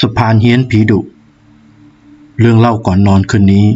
สะพานเฮี้ยนผีดุ เรื่องเล่าก่อนนอนคืนนี้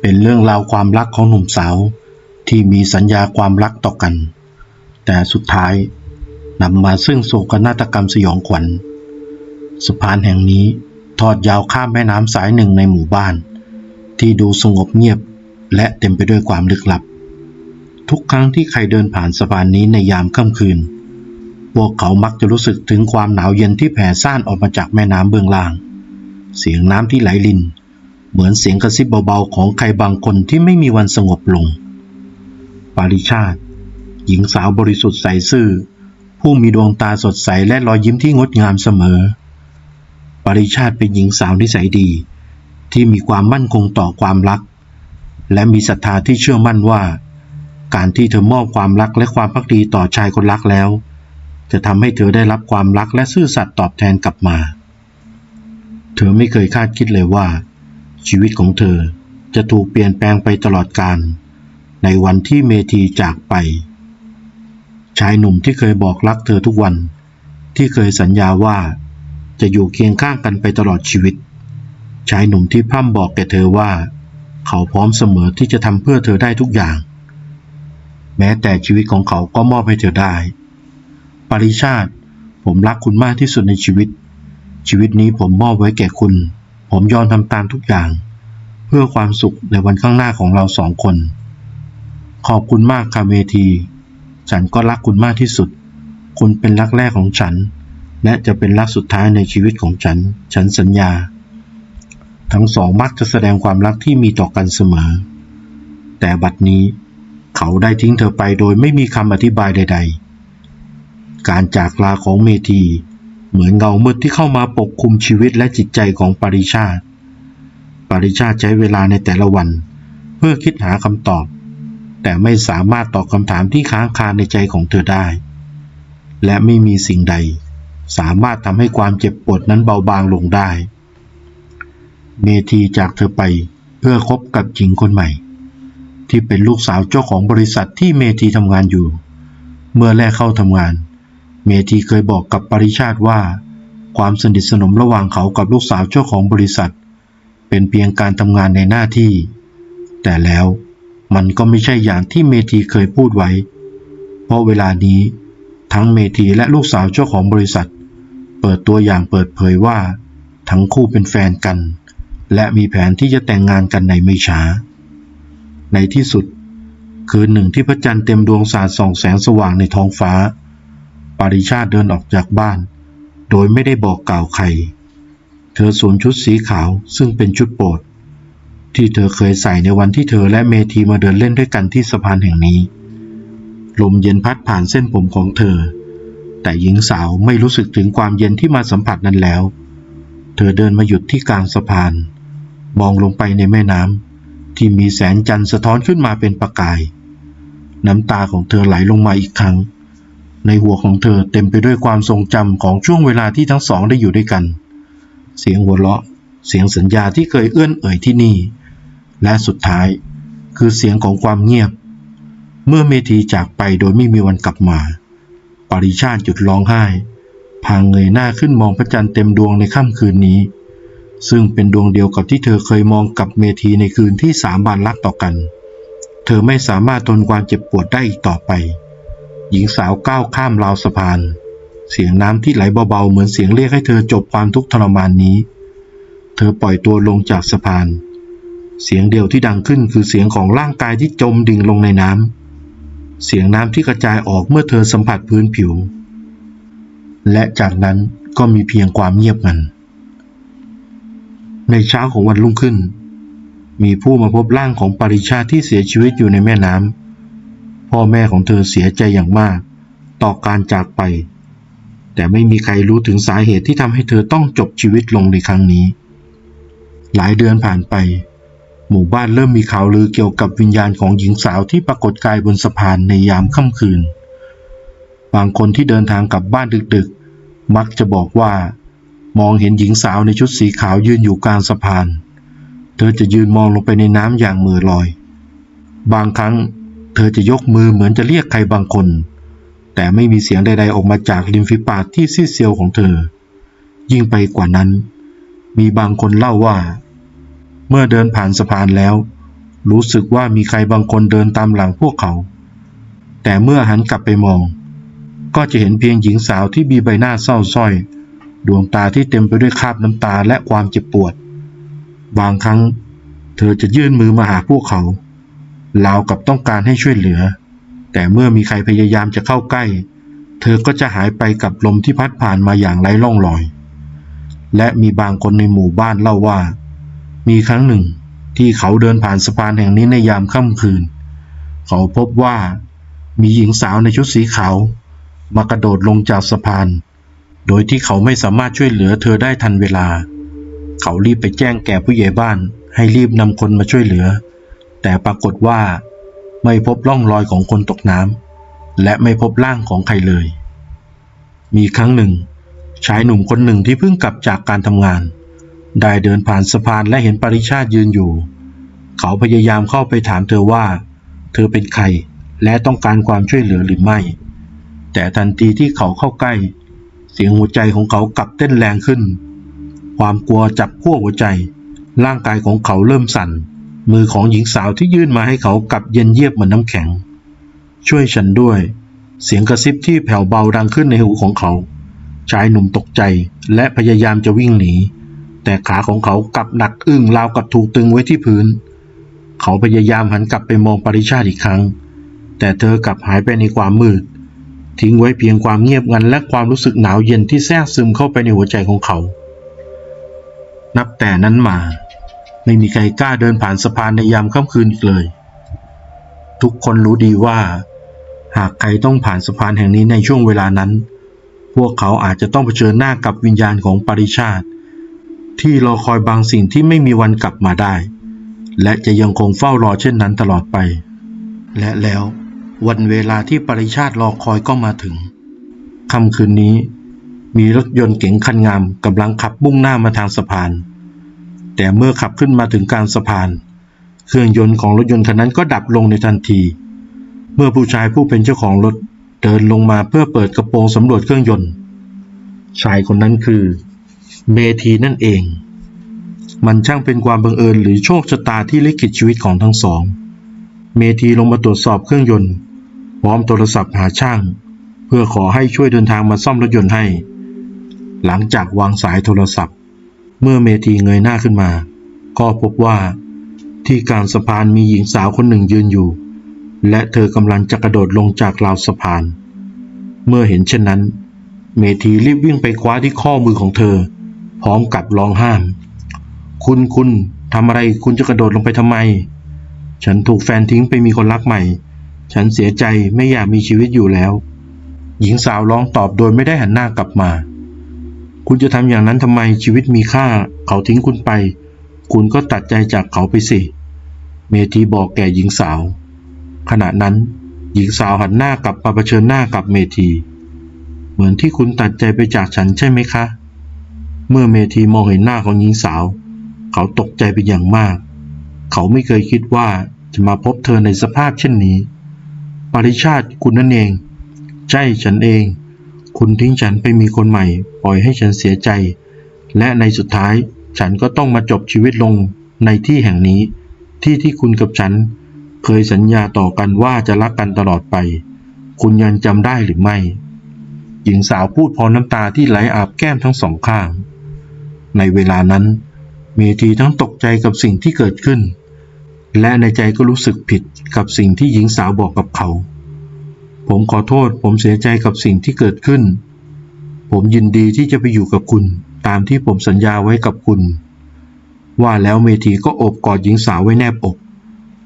เป็นเรื่องราวความรักของหนุ่มสาวที่มีสัญญาความรักต่อกัน แต่สุดท้ายนำมาซึ่งโศกนาฏกรรมสยองขวัญ สะพานแห่งนี้ทอดยาวข้ามแม่น้ำสายหนึ่งในหมู่บ้าน ที่ดูสงบเงียบและเต็มไปด้วยความลึกลับ ทุกครั้งที่ใครเดินผ่านสะพานนี้ในยามค่ำคืน วกเขามักจะรู้สึกถึงความหนาวเย็นที่แผ่ซ่านออกมาจากแม่น้ำเบื้องล่าง เสียงน้ำที่ไหลลิน เหมือนเสียงกระซิบเบาๆของใครบางคนที่ไม่มีวันสงบลง ปาริชาติ หญิงสาวบริสุทธิ์ใสซื่อ ผู้มีดวงตาสดใสและรอยยิ้มที่งดงามเสมอ ปาริชาติเป็นหญิงสาวนิสัยดี ที่มีความมั่นคงต่อความรัก และมีศรัทธาที่เชื่อมั่นว่า การที่เธอมอบความรักและความพักดีต่อชายคนรักแล้ว จะทำให้เธอได้รับความรักและซื่อสัตย์ตอบแทนกลับมา เธอไม่เคยคาดคิดเลยว่า ชีวิตของเธอจะถูกเปลี่ยนแปลงไปตลอดกาลในวันที่เมทีจากไป ชายหนุ่มที่เคยบอกรักเธอทุกวัน ที่เคยสัญญาว่าจะอยู่เคียงข้างกันไปตลอดชีวิต ชายหนุ่มที่พร่ำบอกแก่เธอว่า เขาพร้อมเสมอที่จะทำเพื่อเธอได้ทุกอย่าง แม้แต่ชีวิตของเขาก็มอบให้เธอได้ ปริชาติ ผมรักคุณมากที่สุดในชีวิต ชีวิตนี้ผมมอบไว้แก่คุณ ผมยอมทำตามทุกอย่าง เพื่อความสุขในวันข้างหน้าของเราสองคน ขอบคุณมากค่ะเมที ฉันก็รักคุณมากที่สุด คุณเป็นรักแรกของฉัน และจะเป็นรักสุดท้ายในชีวิตของฉัน ฉันสัญญา ทั้งสองมักจะแสดงความรักที่มีต่อกันเสมอ แต่บัดนี้ เขาได้ทิ้งเธอไปโดยไม่มีคำอธิบายใด ๆ การจากลาของเมทีเหมือนเงามืดที่เข้ามาปกคลุมชีวิตและจิตใจของปริชาติ ปริชาติใช้เวลาในแต่ละวัน เพื่อคิดหาคำตอบ แต่ไม่สามารถตอบคำถามที่ค้างคาในใจของเธอได้ และไม่มีสิ่งใด สามารถทำให้ความเจ็บปวดนั้นเบาบางลงได้ เมทีจากเธอไปเพื่อคบกับหญิงคนใหม่ ที่เป็นลูกสาวเจ้าของบริษัทที่เมทีทำงานอยู่ เมื่อแรกเข้าทำงานเเมทีเคยบอกกับปริชาติว่า ความสนิทสนมระหว่างเขากับลูกสาวเจ้าของบริษัท เป็นเพียงการทำงานในหน้าที่ แต่แล้วมันก็ไม่ใช่อย่างที่เมทีเคยพูดไว้ เพราะเวลานี้ทั้งเมทีและลูกสาวเจ้าของบริษัท เปิดตัวอย่างเปิดเผยว่า ทั้งคู่เป็นแฟนกัน และมีแผนที่จะแต่งงานกันในไม่ช้า ในที่สุด คืนหนึ่งที่พระจันทร์เต็มดวงสาดส่องแสงสว่างในท้องฟ้า ปาริชาติเดินออกจากบ้าน โดยไม่ได้บอกกล่าวใคร เธอสวมชุดสีขาวซึ่งเป็นชุดโปรด ที่เธอเคยใส่ในวันที่เธอและเมทีมาเดินเล่นด้วยกันที่สะพานแห่งนี้ ลมเย็นพัดผ่านเส้นผมของเธอ แต่หญิงสาวไม่รู้สึกถึงความเย็นที่มาสัมผัสนั้นแล้ว เธอเดินมาหยุดที่กลางสะพาน มองลงไปในแม่น้ำที่มีแสงจันทร์สะท้อนขึ้นมาเป็นประกาย น้ำตาของเธอไหลลงมาอีกครั้ง ในหัวของเธอเต็มไปด้วยความทรงจำของช่วงเวลาที่ทั้งสองได้อยู่ด้วยกัน เสียงหัวเราะ เสียงสัญญาที่เคยเอื้อนเอ่ยที่นี่ และสุดท้ายคือเสียงของความเงียบ เมื่อเมธีจากไปโดยไม่มีวันกลับมา ปริชาติหยุดร้องไห้ พางเงยหน้าขึ้นมองพระจันทร์เต็มดวงในค่ำคืนนี้ ซึ่งเป็นดวงเดียวกับที่เธอเคยมองกับเมธีในคืนที่สามบานรักต่อกัน เธอไม่สามารถทนความเจ็บปวดได้อีกต่อไป หญิงสาวก้าวข้ามราวสะพาน เสียงน้ำที่ไหลเบาๆ เหมือนเสียงเรียกให้เธอจบความทุกข์ทรมานนี้ เธอปล่อยตัวลงจากสะพาน เสียงเดียวที่ดังขึ้นคือเสียงของร่างกายที่จมดิ่งลงในน้ำ เสียงน้ำที่กระจายออกเมื่อเธอสัมผัสพื้นผิว และจากนั้นก็มีเพียงความเงียบงัน ในเช้าของวันรุ่งขึ้น มีผู้มาพบร่างของปริชาติที่เสียชีวิตอยู่ในแม่น้ำ พ่อแม่ของเธอเสียใจอย่างมาก ต่อการจากไป แต่ไม่มีใครรู้ถึงสาเหตุที่ทำให้เธอต้องจบชีวิตลงในครั้งนี้ หลายเดือนผ่านไป หมู่บ้านเริ่มมีข่าวลือเกี่ยวกับวิญญาณของหญิงสาวที่ปรากฏกายบนสะพานในยามค่ำคืน บางคนที่เดินทางกลับบ้านดึกๆ มักจะบอกว่า มองเห็นหญิงสาวในชุดสีขาวยืนอยู่กลางสะพาน เธอจะยืนมองลงไปในน้ำอย่างมือลอย บางครั้ง เธอจะยกมือเหมือนจะเรียกใครบางคน แต่ไม่มีเสียงใดๆออกมาจากริมฝีปากที่ซีดเซียวของเธอ ยิ่งไปกว่านั้น มีบางคนเล่าว่า เมื่อเดินผ่านสะพานแล้ว รู้สึกว่ามีใครบางคนเดินตามหลังพวกเขา แต่เมื่อหันกลับไปมอง ก็จะเห็นเพียงหญิงสาวที่มีใบหน้าเศร้าส้อย ดวงตาที่เต็มไปด้วยคราบน้ำตาและความเจ็บปวด บางครั้ง เธอจะยื่นมือมาหาพวกเขา ราวกับต้องการให้ช่วยเหลือ แต่เมื่อมีใครพยายามจะเข้าใกล้ เธอก็จะหายไปกับลมที่พัดผ่านมาอย่างไร้ร่องรอย และมีบางคนในหมู่บ้านเล่าว่า มีครั้งหนึ่งที่เขาเดินผ่านสะพานแห่งนี้ในยามค่ำคืน เขาพบว่ามีหญิงสาวในชุดสีขาว มากระโดดลงจากสะพาน โดยที่เขาไม่สามารถช่วยเหลือเธอได้ทันเวลา เขารีบไปแจ้งแก่ผู้ใหญ่บ้านให้รีบนำคนมาช่วยเหลือ แต่ปรากฏว่าไม่พบร่องรอยของคนตกน้ำและไม่พบร่างของใครเลย มีครั้งหนึ่ง ชายหนุ่มคนหนึ่งที่เพิ่งกลับจากการทำงาน ได้เดินผ่านสะพานและเห็นปริชาติยืนอยู่ เขาพยายามเข้าไปถามเธอว่า เธอเป็นใครและต้องการความช่วยเหลือหรือไม่ แต่ทันทีที่เขาเข้าใกล้ เสียงหัวใจของเขากลับเต้นแรงขึ้น ความกลัวจับขั้วหัวใจ ร่างกายของเขาเริ่มสั่น มือของหญิงสาวที่ยื่นมาให้เขากลับเย็นเยียบเหมือนน้ำแข็ง ช่วยฉันด้วย เสียงกระซิบที่แผ่วเบาดังขึ้นในหูของเขา ชายหนุ่มตกใจและพยายามจะวิ่งหนี แต่ขาของเขากลับหนักอึ้งราวกับถูกตึงไว้ที่พื้น เขาพยายามหันกลับไปมองปริชาติอีกครั้ง แต่เธอกลับหายไปในความมืด ทิ้งไว้เพียงความเงียบงันและความรู้สึกหนาวเย็นที่แทรกซึมเข้าไปในหัวใจของเขา นับแต่นั้นมา ไม่มีใครกล้าเดินผ่านสะพานในยามค่ำคืนอีกเลย ทุกคนรู้ดีว่า หากใครต้องผ่านสะพานแห่งนี้ในช่วงเวลานั้น พวกเขาอาจจะต้องเผชิญหน้ากับวิญญาณของปริชาติ ที่รอคอยบางสิ่งที่ไม่มีวันกลับมาได้ และจะยังคงเฝ้ารอเช่นนั้นตลอดไป และแล้ววันเวลาที่ปริชาติรอคอยก็มาถึงค่ำคืนนี้ มีรถยนต์เก๋งคันงามกำลังขับมุ่งหน้ามาทางสะพาน แต่เมื่อขับขึ้นมาถึงกลางสะพาน เครื่องยนต์ของรถยนต์คันนั้นก็ดับลงในทันที เมื่อผู้ชายผู้เป็นเจ้าของรถเดินลงมาเพื่อเปิดกระโปรงสำรวจเครื่องยนต์ ชายคนนั้นคือ เมธีนั่นเอง มันช่างเป็นความบังเอิญหรือโชคชะตาที่ลิขิตชีวิตของทั้งสอง เมธีลงมาตรวจสอบเครื่องยนต์ พร้อมโทรศัพท์หาช่าง เพื่อขอให้ช่วยเดินทางมาซ่อมรถยนต์ให้ หลังจากวางสายโทรศัพท์ เมื่อเมธีเงยหน้าขึ้นมา ก็พบว่าที่กลางสะพานมีหญิงสาวคนหนึ่งยืนอยู่ และเธอกำลังจะกระโดดลงจากราวสะพาน เมื่อเห็นเช่นนั้น เมธีรีบวิ่งไปคว้าที่ข้อมือของเธอ พร้อมกับร้องห้าม คุณคุณทำอะไรคุณจะกระโดดลงไปทำไม ฉันถูกแฟนทิ้งไปมีคนรักใหม่ ฉันเสียใจไม่อยากมีชีวิตอยู่แล้ว หญิงสาวร้องตอบโดยไม่ได้หันหน้ากลับมา คุณจะทำอย่างนั้นทำไมชีวิตมีค่า เขาทิ้งคุณไป คุณก็ตัดใจจากเขาไปสิ เมธีบอกแก่หญิงสาว ขณะนั้น หญิงสาวหันหน้ากลับมาเผชิญหน้ากับเมธี เหมือนที่คุณตัดใจไปจากฉันใช่ไหมคะ เมื่อเมธีมองเห็นหน้าของหญิงสาว เขาตกใจเป็นอย่างมาก เขาไม่เคยคิดว่าจะมาพบเธอในสภาพเช่นนี้ ปริชาติคุณนั่นเอง ใช่ฉันเอง คุณทิ้งฉันไปมีคนใหม่ ปล่อยให้ฉันเสียใจ และในสุดท้ายฉันก็ต้องมาจบชีวิตลงในที่แห่งนี้ ที่ที่คุณกับฉัน เคยสัญญาต่อกันว่าจะรักกันตลอดไป คุณยังจำได้หรือไม่ หญิงสาวพูดพร้อมน้ำตาที่ไหลอาบแก้มทั้งสองข้าง ในเวลานั้น เมธีทั้งตกใจกับสิ่งที่เกิดขึ้น และในใจก็รู้สึกผิดกับสิ่งที่หญิงสาวบอกกับเขา ผมขอโทษ ผมเสียใจกับสิ่งที่เกิดขึ้น ผมยินดีที่จะไปอยู่กับคุณ ตามที่ผมสัญญาไว้กับคุณ ว่าแล้วเมธีก็โอบกอดหญิงสาวไว้แนบอก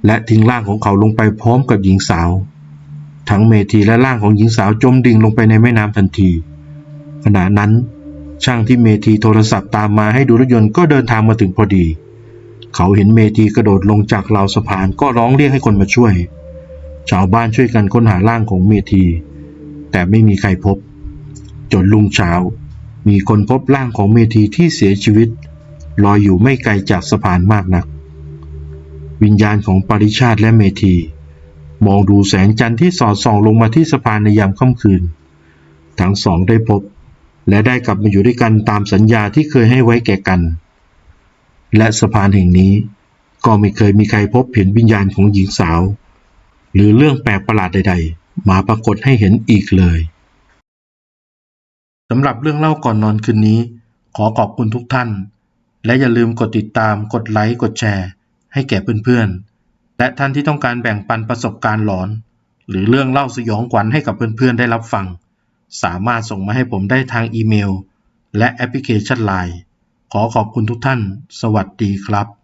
และทิ้งร่างของเขาลงไปพร้อมกับหญิงสาว ทั้งเมธีและร่างของหญิงสาวจมดิ่งลงไปในแม่น้ำทันที ขณะนั้น ช่างที่เมธีโทรศัพท์ตามมาให้ดูรถยนต์ก็เดินทางมาถึงพอดี เขาเห็นเมธีกระโดดลงจากราวสะพานก็ร้องเรียกให้คนมาช่วย ชาวบ้านช่วยกันค้นหาร่างของเมธี แต่ไม่มีใครพบ จนรุ่งเช้า มีคนพบร่างของเมธีที่เสียชีวิต ลอยอยู่ไม่ไกลจากสะพานมากนัก วิญญาณของปริชาติและเมธี มองดูแสงจันทร์ที่สอดส่องลงมาที่สะพานในยามค่ำคืน ทั้งสองได้พบ และได้กลับมาอยู่ด้วยกันตามสัญญาที่เคยให้ไว้แก่กัน และสะพานแห่งนี้ก็ไม่เคยมีใครพบเห็นวิญญาณของหญิงสาว หรือเรื่องแปลกประหลาดใด ๆ มาปรากฏให้เห็นอีกเลยสำหรับเรื่องเล่าก่อนนอนคืนนี้ ขอขอบคุณทุกท่าน และอย่าลืมกดติดตามกดไลค์กดแชร์ ให้แก่เพื่อนๆ และท่านที่ต้องการแบ่งปันประสบการณ์หลอน หรือเรื่องเล่าสยองขวัญให้กับเพื่อนๆ ได้รับฟัง สามารถส่งมาให้ผมได้ทางอีเมล และแอปพลิเคชัน Line ขอขอบคุณทุกท่าน สวัสดีครับ